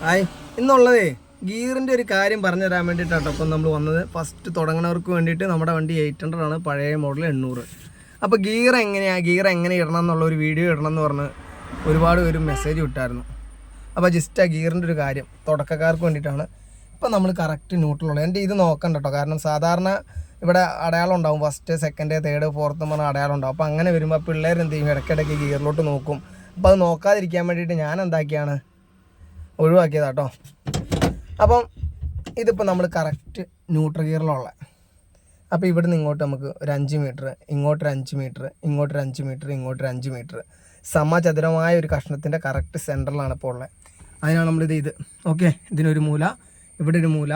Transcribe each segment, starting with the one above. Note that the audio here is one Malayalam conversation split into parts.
ഹായ്. ഇന്നുള്ളതേ ഗിയറിന്റെ ഒരു കാര്യം പറഞ്ഞു തരാൻ വേണ്ടിയിട്ടാണ് അപ്പം നമ്മൾ വന്നത്. ഫസ്റ്റ് തുടങ്ങുന്നവർക്ക് വേണ്ടിയിട്ട് നമ്മുടെ വണ്ടി എയ്റ്റ് ഹൺഡ്രഡ് ആണ് പഴയ മോഡൽ എണ്ണൂറ്. അപ്പോൾ ഗിയർ എങ്ങനെയാണ് ഗിയർ എങ്ങനെ ഇടണം എന്നുള്ള ഒരു വീഡിയോ ഇടണം എന്ന് പറഞ്ഞ് ഒരുപാട് പേര് മെസ്സേജ് വിട്ടായിരുന്നു. അപ്പോൾ ജസ്റ്റ് ആ ഗിയറിന്റെ ഒരു കാര്യം തുടക്കക്കാർക്ക് വേണ്ടിയിട്ടാണ്. ഇപ്പം നമ്മൾ കറക്റ്റ് ന്യൂട്രലുള്ളത് എന്റെ ഇത് നോക്കണ്ട കേട്ടോ കാരണം സാധാരണ ഇവിടെ അടയാളം ഉണ്ടാവും. ഫസ്റ്റ് സെക്കൻഡ് തേർഡ് ഫോർത്ത് എന്ന് പറഞ്ഞ അടയാളം ഉണ്ടാവും. അപ്പോൾ അങ്ങനെ വരുമ്പോൾ പിള്ളേർ എന്ത് ചെയ്യും? ഇടയ്ക്കിടയ്ക്ക് ഗിയറിലോട്ട് നോക്കും. അപ്പോൾ അത് നോക്കാതിരിക്കാൻ വേണ്ടിയിട്ട് ഞാൻ എന്താക്കിയാണ്? ഒഴിവാക്കിയതാ കേട്ടോ അപ്പം ഇതിപ്പോൾ നമ്മൾ കറക്റ്റ് ന്യൂട്രൽ ഗിയറിലുള്ള അപ്പോൾ ഇവിടുന്ന് ഇങ്ങോട്ട് നമുക്ക് ഒരു അഞ്ച് മീറ്റർ ഇങ്ങോട്ടൊരു അഞ്ച് മീറ്റർ ഇങ്ങോട്ടൊരു അഞ്ച് മീറ്റർ ഇങ്ങോട്ടൊരു അഞ്ച് മീറ്റർ സമചതുരമായ ഒരു കഷ്ണത്തിന്റെ കറക്റ്റ് സെന്ററിലാണ് ഇപ്പോൾ ഉള്ളത് അതിനാണ് നമ്മളിത് ഇത്. ഓക്കെ ഇതിനൊരു മൂല ഇവിടെ ഒരു മൂല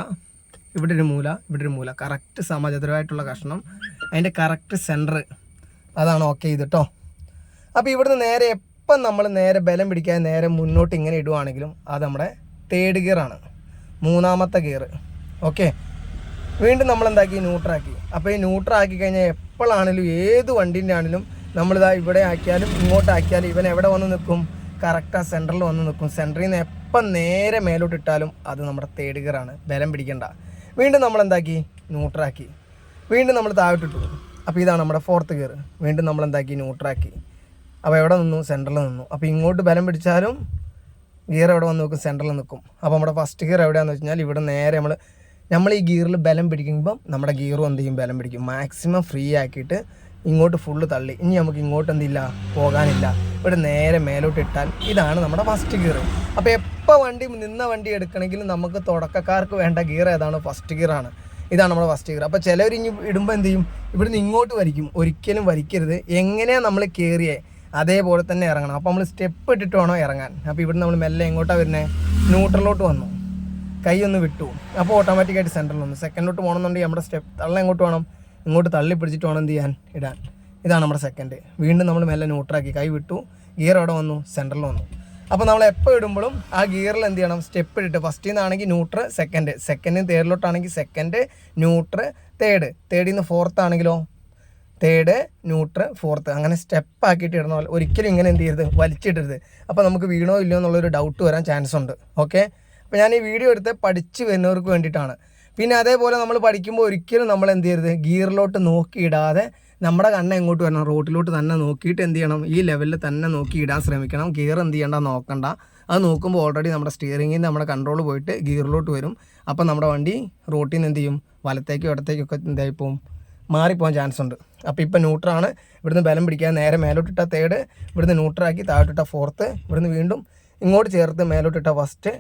ഇവിടെ ഒരു മൂല ഇവിടെ ഒരു മൂല. കറക്റ്റ് സമചതുരമായിട്ടുള്ള കഷ്ണം. അതിന്റെ കറക്റ്റ് സെന്റർ അതാണ് ഓക്കെ കേട്ടോ അപ്പോൾ ഇവിടുന്ന് നേരെ എപ്പം നമ്മൾ നേരെ ബലം പിടിക്കാൻ നേരെ മുന്നോട്ട് ഇങ്ങനെ ഇടുവാണെങ്കിലും അത് നമ്മുടെ തേർഡ് ഗിയറാണ് മൂന്നാമത്തെ ഗിയർ ഓക്കെ വീണ്ടും നമ്മൾ എന്താക്കി? ന്യൂട്രാക്കി അപ്പോൾ ഈ ന്യൂട്രാക്കി കഴിഞ്ഞാൽ എപ്പോഴാണെങ്കിലും ഏത് വണ്ടീന്റെ ആണെങ്കിലും നമ്മളിതാ ഇവിടെ ആക്കിയാലും ഇങ്ങോട്ടാക്കിയാലും ഇവൻ എവിടെ വന്ന് നിൽക്കും? കറക്റ്റാ സെന്ററിൽ വന്ന് നിൽക്കും. സെന്ററിൽ നിന്ന് എപ്പം നേരെ മേലോട്ട് ഇട്ടാലും അത് നമ്മുടെ തേർഡ് ഗിയറാണ് ബലം പിടിക്കണ്ട. വീണ്ടും നമ്മൾ എന്താക്കി? ന്യൂട്രാക്കി വീണ്ടും നമ്മൾ താഴോട്ടിട്ടു അപ്പോൾ ഇതാണ് നമ്മുടെ ഫോർത്ത് ഗിയർ വീണ്ടും നമ്മൾ എന്താക്കി? ന്യൂട്രാക്കി അപ്പോൾ എവിടെ നിന്നു? സെന്ററിൽ നിന്നു. അപ്പോൾ ഇങ്ങോട്ട് ബലം പിടിച്ചാലും ഗിയർ എവിടെ വന്ന് നോക്കും? സെന്ററിൽ നിൽക്കും. അപ്പോൾ നമ്മുടെ ഫസ്റ്റ് ഗിയർ എവിടെയാണെന്ന് വെച്ച് കഴിഞ്ഞാൽ ഇവിടെ നേരെ നമ്മൾ നമ്മൾ ഈ ഗിയറിൽ ബലം പിടിക്കുമ്പം നമ്മുടെ ഗിയറും എന്ത് ചെയ്യും? ബലം പിടിക്കും. മാക്സിമം ഫ്രീ ആക്കിയിട്ട് ഇങ്ങോട്ട് ഫുള്ള് തള്ളി. ഇനി നമുക്ക് ഇങ്ങോട്ട് എന്തില്ല പോകാനില്ല. ഇവിടെ നേരെ മേലോട്ട് ഇട്ടാൽ ഇതാണ് നമ്മുടെ ഫസ്റ്റ് ഗിയർ അപ്പോൾ എപ്പോൾ വണ്ടി നിന്ന വണ്ടി എടുക്കണമെങ്കിലും നമുക്ക് തുടക്കക്കാർക്ക് വേണ്ട ഗിയർ ഏതാണ്? ഫസ്റ്റ് ഗിയറാണ് ഇതാണ് നമ്മുടെ ഫസ്റ്റ് ഗിയർ അപ്പോൾ ചിലവർ ഇനി ഇടുമ്പോൾ എന്ത് ചെയ്യും? ഇവിടുന്ന് ഇങ്ങോട്ട് വരിക്കും ഒരിക്കലും വരിക്കരുത് എങ്ങനെയാണ് നമ്മൾ കയറിയേ അതേപോലെ തന്നെ ഇറങ്ങണം. അപ്പോൾ നമ്മൾ സ്റ്റെപ്പ് ഇട്ടിട്ട് വേണം ഇറങ്ങാൻ. അപ്പോൾ ഇവിടുന്ന് നമ്മൾ മെല്ലെ എങ്ങോട്ടാണ് വരുന്നത് ന്യൂട്രലോട്ട് വന്നു. കൈ ഒന്ന് വിട്ടു. അപ്പോൾ ഓട്ടോമാറ്റിക്കായിട്ട് സെന്ററിൽ വന്നു. സെക്കൻഡിലോട്ട് പോകണമെന്നുണ്ടെങ്കിൽ നമ്മുടെ സ്റ്റെപ്പ് തള്ള എങ്ങോട്ട് വേണം? ഇങ്ങോട്ട് തള്ളി പിടിച്ചിട്ട് വേണം എന്ത് ചെയ്യാൻ? ഇടാൻ. ഇതാണ് നമ്മുടെ സെക്കൻഡ് വീണ്ടും നമ്മൾ മെല്ലെ ന്യൂട്രാക്കി കൈ വിട്ടു. ഗിയർ അവിടെ വന്നു. സെന്ററിൽ വന്നു. അപ്പോൾ നമ്മൾ എപ്പോൾ ഇടുമ്പോഴും ആ ഗിയറിൽ എന്ത് ചെയ്യണം? സ്റ്റെപ്പ് ഇട്ടിട്ട് ഫസ്റ്റിൽ നിന്നാണെങ്കിൽ ന്യൂട്രൽ സെക്കൻഡ് സെക്കൻഡിൽ തേർഡിലോട്ടാണെങ്കിൽ സെക്കൻഡ് ന്യൂട്രൽ തേർഡ് തേർഡിൽ നിന്ന് ഫോർത്ത് ആണെങ്കിലോ? Third neutral fourth. അങ്ങനെ സ്റ്റെപ്പ് ആക്കിയിട്ട് ഇടുന്ന പോലെ ഒരിക്കലും ഇങ്ങനെ എന്ത് ചെയ്യരുത് വലിച്ചിടരുത്. അപ്പോൾ നമുക്ക് വീണോ ഇല്ലയോ എന്നുള്ളൊരു ഡൗട്ട് വരാൻ ചാൻസ് ഉണ്ട്. ഓക്കെ അപ്പോൾ ഞാൻ ഈ വീഡിയോ എടുത്ത് പഠിച്ച് വരുന്നവർക്ക് വേണ്ടിയിട്ടാണ്. പിന്നെ അതേപോലെ നമ്മൾ പഠിക്കുമ്പോൾ ഒരിക്കലും നമ്മൾ എന്ത് ചെയ്യരുത് ഗിയറിലോട്ട് നോക്കിയിടാതെ നമ്മുടെ കണ്ണ് എങ്ങോട്ട് വരണം റോട്ടിലോട്ട് തന്നെ നോക്കിയിട്ട് എന്ത് ചെയ്യണം ഈ ലെവലിൽ തന്നെ നോക്കി ഇടാൻ ശ്രമിക്കണം. ഗിയർ എന്ത് ചെയ്യണ്ട നോക്കണ്ട. അത് നോക്കുമ്പോൾ ഓൾറെഡി നമ്മുടെ സ്റ്റിയറിങ്ങിൽ നമ്മുടെ കൺട്രോൾ പോയിട്ട് ഗിയറിലോട്ട് വരും. അപ്പോൾ നമ്മുടെ വണ്ടി റോട്ടിൽ നിന്ന് എന്ത് ചെയ്യും? വലത്തേക്കും ഇടത്തേക്കൊക്കെ എന്തായി പോവും? മാറിപ്പോകാൻ ചാൻസ് ഉണ്ട് അപ്പോൾ ഇപ്പോൾ ന്യൂട്രാണ് ഇവിടുന്ന് ബലം പിടിക്കാൻ നേരെ മേലോട്ടിട്ട തേർഡ് ഇവിടുന്ന് ന്യൂട്രാക്കി താഴോട്ടിട്ട ഫോർത്ത് ഇവിടുന്ന് വീണ്ടും ഇങ്ങോട്ട് ചേർത്ത് മേലോട്ടിട്ട ഫസ്റ്റ്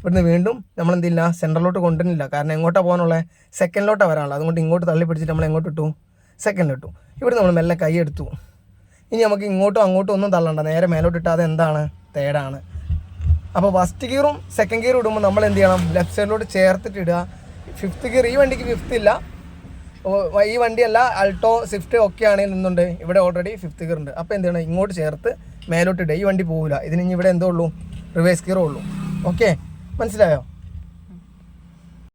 ഇവിടുന്ന് വീണ്ടും നമ്മൾ എന്തില്ല സെന്ററിലോട്ട് കൊണ്ടുവരുന്നില്ല. കാരണം എങ്ങോട്ടാണ് പോകാനുള്ളത് സെക്കൻഡിലോട്ടാണ് വരാനുള്ളത് അതുകൊണ്ട് ഇങ്ങോട്ട് തള്ളി പിടിച്ചിട്ട് നമ്മൾ എങ്ങോട്ട് ഇട്ടു? സെക്കൻഡിലിട്ടു ഇവിടെ നമ്മൾ മെല്ലെ കൈ എടുത്തു. ഇനി നമുക്ക് ഇങ്ങോട്ടും അങ്ങോട്ടും ഒന്നും തള്ളണ്ട. നേരെ മേലോട്ട് ഇട്ടാൽ അത് എന്താണ്? തേടാണ് അപ്പോൾ ഫസ്റ്റ് ഗിയറും സെക്കൻഡ് ഗിയറും ഇടുമ്പോൾ നമ്മൾ എന്ത് ചെയ്യണം? ലെഫ്റ്റ് സൈഡിലോട്ട് ചേർത്തിട്ട് ഇടുക. ഫിഫ്ത്ത് ഗിയർ ഈ വണ്ടിക്ക് ഫിഫ്ത്ത് ഇല്ല. ഈ വണ്ടിയല്ല അൾട്ടോ സ്വിഫ്റ്റ് ഒക്കെ ആണെങ്കിൽ നിന്നുണ്ട്. ഇവിടെ ഓൾറെഡി ഫിഫ്ത്ത് ഗിയർ ഉണ്ട്. അപ്പോൾ എന്താണ് ഇങ്ങോട്ട് ചേർത്ത് മേലോട്ടിട്ട് ഈ വണ്ടി പോകില്ല ഇതിന് ഇവിടെ എന്തോ ഉള്ളൂ? റിവേഴ്സ് ഗിയറേ ഉള്ളൂ. ഓക്കെ മനസ്സിലായോ?